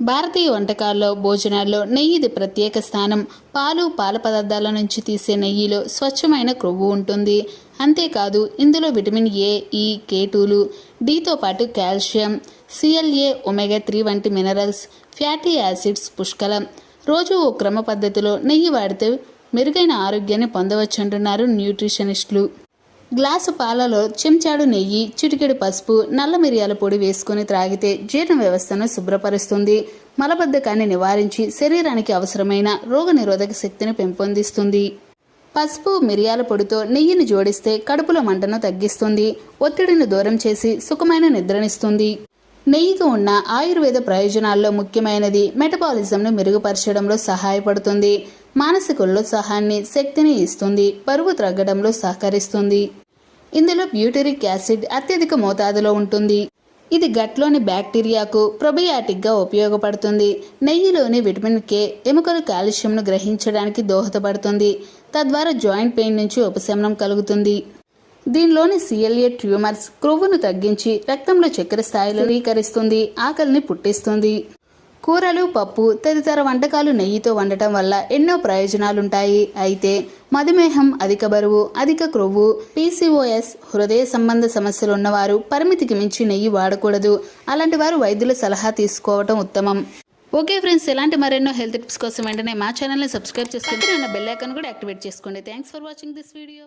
భారతీయ వంటకాల్లో భోజనాల్లో నెయ్యిది ప్రత్యేక స్థానం. పాలు పాల పదార్థాల నుంచి తీసే నెయ్యిలో స్వచ్ఛమైన క్రొవ్వు ఉంటుంది. అంతేకాదు ఇందులో విటమిన్ ఏ ఈ కేటూలు డితో పాటు కాల్షియం సిఎల్ఏ ఒమేగా త్రీ వంటి మినరల్స్ ఫ్యాటీ యాసిడ్స్ పుష్కలం. రోజు ఓ క్రమ పద్ధతిలో నెయ్యి వాడితే మెరుగైన ఆరోగ్యాన్ని పొందవచ్చంటున్నారు న్యూట్రిషనిస్టులు. గ్లాసు పాలలో చెంచాడు నెయ్యి చిటికెడు పసుపు నల్ల మిరియాల పొడి వేసుకుని త్రాగితే జీర్ణ వ్యవస్థను శుభ్రపరుస్తుంది. మలబద్ధకాన్ని నివారించి శరీరానికి అవసరమైన రోగనిరోధక శక్తిని పెంపొందిస్తుంది. పసుపు మిరియాల పొడితో నెయ్యిని జోడిస్తే కడుపుల మంటను తగ్గిస్తుంది. ఒత్తిడిని దూరం చేసి సుఖమైన నిద్రనిస్తుంది. నెయ్యితో ఉన్న ఆయుర్వేద ప్రయోజనాల్లో ముఖ్యమైనది మెటబాలిజంను మెరుగుపరచడంలో సహాయపడుతుంది. మానసికుల్లో ఉల్లాసాహాన్ని శక్తిని ఇస్తుంది బరువు త్రగ్గడంలో సహకరిస్తుంది. ఇందులో బ్యూటరిక్ యాసిడ్ అత్యధిక మోతాదులో ఉంటుంది. ఇది గట్లోని బ్యాక్టీరియాకు ప్రొబయాటిక్గా ఉపయోగపడుతుంది. నెయ్యిలోని విటమిన్ కే ఎముకలు కాల్షియంను గ్రహించడానికి దోహదపడుతుంది. తద్వారా జాయింట్ పెయిన్ నుంచి ఉపశమనం కలుగుతుంది. దీనిలోని సిఎల్ఏ ట్యూమర్స్ క్రొవ్వును తగ్గించి రక్తంలో చక్కెర స్థాయిలు రీకరిస్తుంది ఆకలిని పుట్టిస్తుంది. కూరలు పప్పు తదితర వంటకాలు నెయ్యితో వండటం వల్ల ఎన్నో ప్రయోజనాలుంటాయి. అయితే మధుమేహం అధిక బరువు అధిక క్రొవ్వు పీసీఓఎస్ హృదయ సంబంధ సమస్యలు ఉన్నవారు పరిమితికి మించి నెయ్యి వాడకూడదు. అలాంటి వారు వైద్యుల సలహా తీసుకోవటం ఉత్తమం. ఓకే ఫ్రెండ్స్ ఇలాంటి మరెన్నో హెల్త్ టిప్స్ కోసం వెంటనే మా ఛానల్ని సబ్స్క్రైబ్ చేసుకుంటే నా బెల్ ఐకాన్ కూడా యాక్టివేట్ చేసుకోండి. Thanks for watching this video.